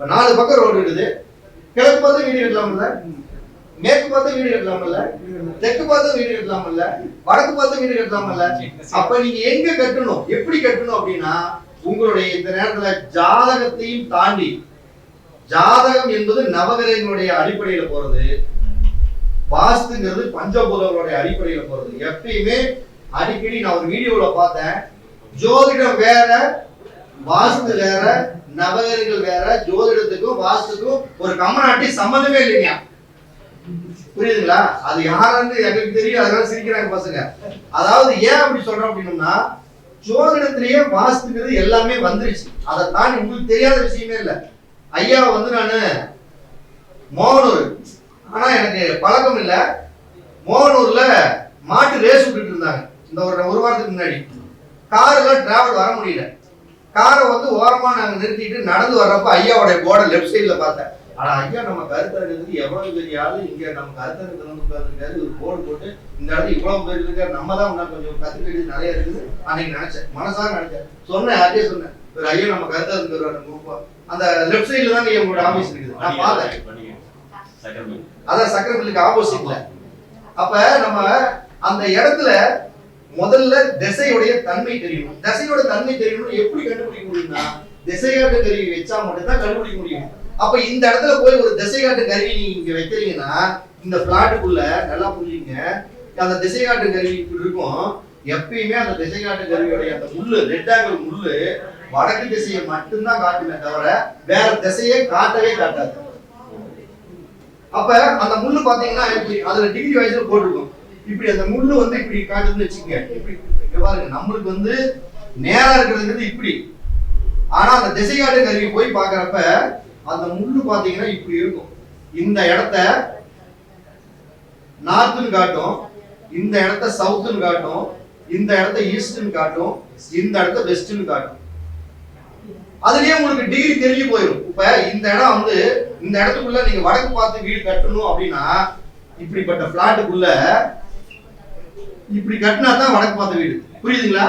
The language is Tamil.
இப்போ நாலு பக்கம் ரோடு இருக்குது. கிழக்கு பார்த்து வீடு கட்டலாம்ல? மேற்கு பார்த்து வீடு கட்டலாமல்ல தெற்கு பார்த்து வீடு கட்டலாமல்ல வடக்கு பார்த்து வீடு கட்டலாமல்ல அப்ப நீங்க எங்க கட்டணும்? எப்படி கட்டணும் அப்படின்னா உங்களுடைய இந்த நேரத்துல ஜாதகத்தையும் தாண்டி ஜாதகம் என்பது நவகிரகங்களுடைய அடிப்படையில போறது. வாஸ்துங்கிறது பஞ்சபூதங்களுடைய அடிப்படையில போறது. எப்பயுமே அடிக்கடி நான் ஒரு வீடியோல பார்த்தேன். ஜோதிடம் வேற வாஸ்து வேற நவகிரகங்கள் வேற ஜோதிடத்துக்கும் வாஸ்துக்கும் ஒரு கம்மநாட்டி சம்மந்தமே இல்லைங்க புரியுதுங்களா? அது யாருன்னு எனக்கு தெரியும் அதனால சிரிக்கிறாங்க பசங்க. அதாவது ஏன் அப்படி சொல்றோம் அப்படின்னா ஜோதிடத்திலேயே வாஸ்துங்கிறது எல்லாமே வந்துருச்சு. அதை தாண்டி உங்களுக்கு தெரியாத விஷயமே இல்லை. ஐயா வந்து நான் மோகனூர். ஆனா எனக்கு பழக்கம் இல்லை. மோகனூர்ல மாட்டு ரேஸ் விட்டுட்டு இருந்தாங்க. இந்த ஒரு ஒரு வாரத்துக்கு முன்னாடி. கார்ல டிராவல் வர முடியல. காரை வந்து ஓரமா நாங்க நிறுத்திட்டு நடந்து வர்றப்ப ஐயாவோட போர்டை லெஃப்ட் சைடுல பார்த்தேன். ஆனா ஐயா நம்ம கருத்தரங்கிறது எவ்வளவு பெரிய ஆளு? இங்க நம்ம கருத்தரங்கத்துல வந்து உட்கார்ந்துருக்காரு ஒரு போர்டு போட்டு இந்த இடத்துல இவ்வளவு பேர் இருக்காரு. நம்ம தான் இன்னும் கொஞ்சம் வேண்டியது நிறைய இருக்குது. அன்னைக்கு நினைச்சேன். மனசார நினைச்சேன். சொன்னேன் யார்ட்டே சொன்னேன். ஒரு ஐயா நம்ம கருத்தரங்கு வருவாரு அந்த லெஃப்ட் சைடுல தான் உங்களோட ஆபீஸ் இருக்குது. நான் பார்த்தேன். அதான் சக்கரவள்ளிக்கு ஆப்போசிட்ல அப்ப நம்ம அந்த இடத்துல முதல்ல திசையுடைய தன்மை தெரியணும். திசையோட தன்மை தெரியணும் எப்படி கண்டுபிடிக்க முடியும்னா திசைகாட்டு கருவி வச்சா மட்டும்தான் கண்டுபிடிக்க முடியும். அப்ப இந்த இடத்துல போய் ஒரு திசைகாட்டு கருவி நீங்க இங்க வைக்கிறீங்கன்னா இந்த பிளாட்டுக்குள்ள நல்லா புரியுங்க அந்த திசைகாட்டு கருவி இப்படி இருக்கும். எப்பயுமே அந்த திசைகாட்டு கருவியுடைய அந்த முள்ளு ரெட் ஆங்கிள் முள்ளு வடக்கு திசையை மட்டும்தான் காட்டுமே தவிர வேற திசையை காட்டவே காட்டாது. அப்ப அந்த முள்ளு பாத்தீங்கன்னா எப்படி? அதுல டிகிரி வயசுல போட்டிருக்கும். இப்படி அந்த முள்ளு வந்து இப்படி காட்டுதுன்னு வச்சுக்கோங்க. இப்படி பாருங்க நம்மளுக்கு வந்து நேரா இருக்கிறதுங்கிறது இப்படி. ஆனா அந்த திசைகாட்டு கருவி போய் பாக்குறப்ப அந்த முள்ளு பாத்தீங்கன்னா இப்படி இருக்கும். இந்த இடத்த நார்த்துன்னு காட்டும் இந்த இடத்த சவுத்துன்னு காட்டும் இந்த இடத்த ஈஸ்ட்னு காட்டும் இந்த இடத்த வெஸ்ட்னு காட்டும். அதுலயே உங்களுக்கு டிகிரி தெரிஞ்சு போயிடும் இப்ப இந்த இடம் வந்து இந்த இடத்துக்குள்ள நீங்க வடக்கு பார்த்து வீடு கட்டணும் அப்படின்னா இப்படிப்பட்ட பிளாட்டுக்குள்ள இப்படி கட்டினா தான் வடக்கு பார்த்த வீடு. புரியுதுங்களா?